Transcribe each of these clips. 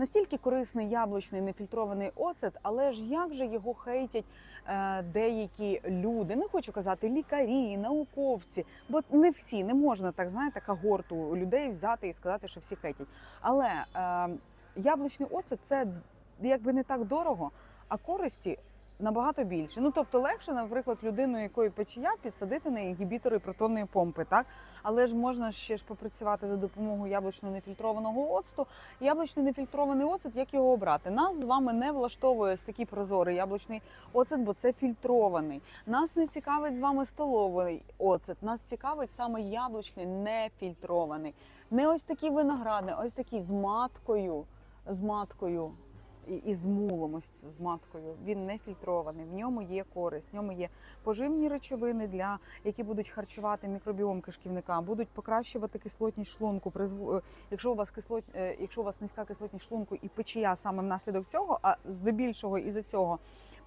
Настільки корисний яблучний нефільтрований оцет, але ж як же його хейтять е, деякі люди? Не хочу казати лікарі, науковці, бо не всі не можна так знаєте, когорту людей взяти і сказати, що всі хейтять. Але е, яблучний оцет це якби не так дорого, а користі. Набагато більше. Ну тобто легше, наприклад, людину, якої печія, підсадити на інгібітори протонної помпи, так але ж можна ще ж попрацювати за допомогою яблучно нефільтрованого оцту. Яблучний нефільтрований оцет, як його обрати? Нас з вами не влаштовує такий прозорий яблучний оцет, бо це фільтрований. Нас не цікавить з вами столовий оцет. Нас цікавить саме яблучний нефільтрований. Не ось такі виноградний, ось такий з маткою. З маткою і, і з мулом, ось з маткою. Він не фільтрований. В ньому є користь, в ньому є поживні речовини, для які будуть харчувати мікробіом кишківника, будуть покращувати кислотність шлунку. е, Якщо у вас кислот, е, якщо у вас низька кислотність шлунку і печія саме внаслідок цього, а здебільшого із-за цього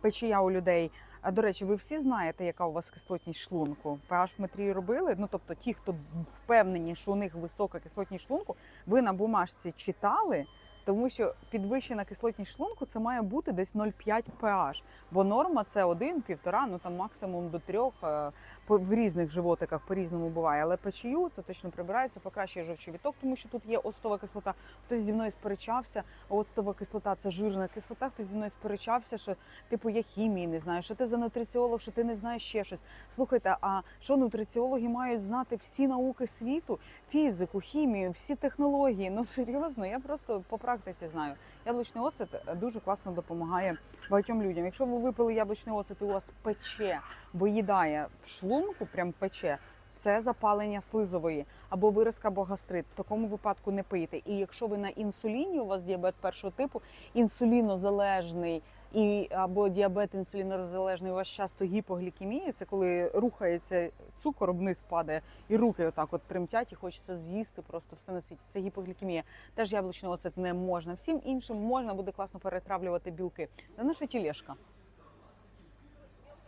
печія у людей. А до речі, ви всі знаєте, яка у вас кислотність шлунку? pH метрії робили. Ну тобто, ті, хто впевнені, що у них висока кислотність шлунку, ви на бумажці читали. Тому що підвищена кислотність шлунку це має бути десь 0,5 pH, бо норма це 1, 1,5, ну там максимум до 3, е, в різних животиках по-різному буває. Але печію це точно прибирається, покращує жовчовіток, тому що тут є оцтова кислота. Хтось зі мною сперечався, оцтова кислота це жирна кислота. Хтось зі мною сперечався, що типу я хімії не знаю, що ти за нутриціолог, що ти не знаєш ще щось. Слухайте, а що нутриціологи мають знати всі науки світу, фізику, хімію, всі технології? Ну серйозно, я просто по практиці знаю. Яблучний оцет е, дуже класно допомагає багатьом людям. Якщо ви випили яблучний оцет, і у вас пече, бо їдає в шлунку, прям пече. Це запалення слизової або виразка, або гастрит. В такому випадку не пийте. І якщо ви на інсуліні, у вас діабет першого типу, інсулінозалежний і або діабет інсулінозалежний, у вас часто гіпоглікемія, це коли рухається цукор вниз падає, і руки отак от тремтять, і хочеться з'їсти просто все на світі. Це гіпоглікемія. Теж яблучний оцет не можна. Всім іншим можна буде класно перетравлювати білки. Це наша тілешка.